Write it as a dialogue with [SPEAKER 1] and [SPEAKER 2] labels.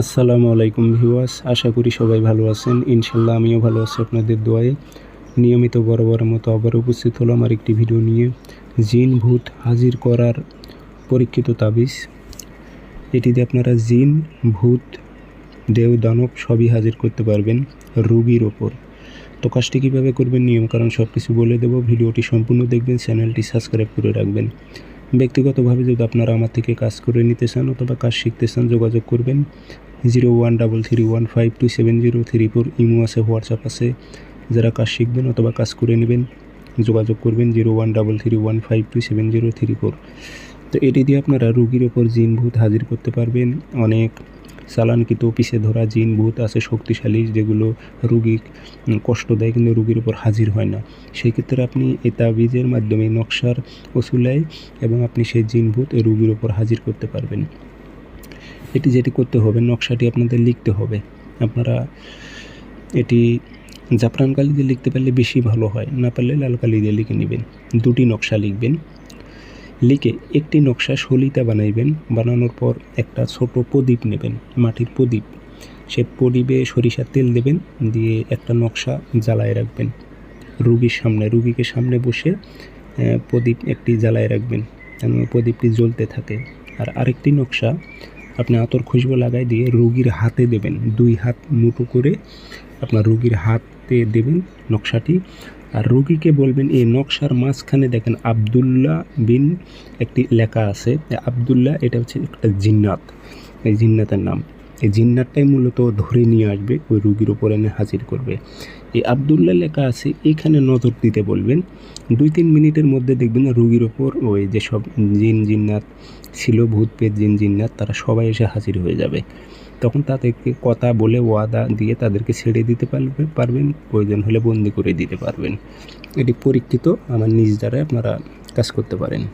[SPEAKER 1] আসসালামু আলাইকুম ভিউয়ার্স, আশা করি সবাই ভালো আছেন। ইনশাল্লাহ আমিও ভালো আছি আপনাদের দোয়ায়। নিয়মিত বরাবরের মতো আবার উপস্থিত হলো আমার একটি ভিডিও নিয়ে। জিন ভূত হাজির করার পরীক্ষিত তাবিজ। এটিতে আপনারা জিন, ভূত, দেও, দানব সবই হাজির করতে পারবেন রুগীর ওপর। তো কাজটি কীভাবে করবেন নিয়ম কারণ সব কিছু বলে দেবো। ভিডিওটি সম্পূর্ণ দেখবেন, চ্যানেলটি সাবস্ক্রাইব করে রাখবেন। ব্যক্তিগতভাবে যদি আপনারা আমার থেকে কাজ করে নিতে চান অথবা কাজ শিখতে চান, যোগাযোগ করবেন। Zero one double three one five two seven zero three four imo আছে, হোয়াটসঅ্যাপ আছে। যারা কাজ শিখবেন অথবা কাজ করে নেবেন, যোগাযোগ করবেন zero one double three one five two seven zero three four. তো এটি দিয়ে আপনারা রুগীর ওপর জিন ভূত হাজির করতে পারবেন। অনেক চালানকৃত পিছে ধরা জিন ভূত আছে শক্তিশালী, যেগুলো রুগী কষ্ট দেয় কিন্তু রুগীর উপর হাজির হয় না। সেই ক্ষেত্রে আপনি এই তাবিজের মাধ্যমে নকশার ওসুলায় এবং আপনি সেই জিন ভূত রুগীর উপর হাজির করতে পারবেন। এটি যেটি করতে হবে, নকশাটি আপনাদের লিখতে হবে। আপনারা এটি জাফরান কালি দিয়ে লিখতে পারলে বেশি ভালো হয়, না পারলে লাল কালি দিয়ে লিখে নেবেন। দুটি নকশা লিখবেন। লিখে একটি নকশা সলিতা বানাইবেন। বানানোর পর একটা ছোট প্রদীপ নেবেন, মাটির প্রদীপ। সে প্রদীপে সরিষার তেল দেবেন, দিয়ে একটা নকশা জ্বালায় রাখবেন। রুগীর সামনে, রুগীকে সামনে বসে প্রদীপ একটি জ্বালায় রাখবেন, যেন প্রদীপটি জ্বলতে থাকে। আর আরেকটি নকশা আপনি আতর খুশবু লাগাই দিয়ে রুগীর হাতে দেবেন। দুই হাত মুঠো করে আপনার রুগীর হাতে দেবেন নকশাটি। আর রুগীকে বলবেন, এই নকশার মাঝখানে দেখেন আবদুল্লাহ বিন একটি লেখা আছে। আবদুল্লাহ, এটা হচ্ছে একটা জিন্নাত। এই জিন্নাতের নাম। এই জিন্নাতটাই মূলত ধরে নিয়ে আসবে, ওই রুগীর ওপর এনে হাজির করবে। এই আবদুল্লাহ লেখা আছে, এখানে নজর দিতে বলবেন। দুই তিন মিনিটের মধ্যে দেখবেন রুগীর ওপর ওই যেসব জিন জিন্নাত ছিল ভূত পেট জিন জিন্নাত, তারা সবাই এসে হাজির হয়ে যাবে। তখন তাদেরকে কথা বলে ওয়াদা দিয়ে তাদেরকে ছেড়ে দিতে পারবে, পারবেন, প্রয়োজন হলে বন্দি করে দিতে পারবেন। এটি পরীক্ষিত, আমার নিজ দ্বারাই আপনারা কাজ করতে পারেন।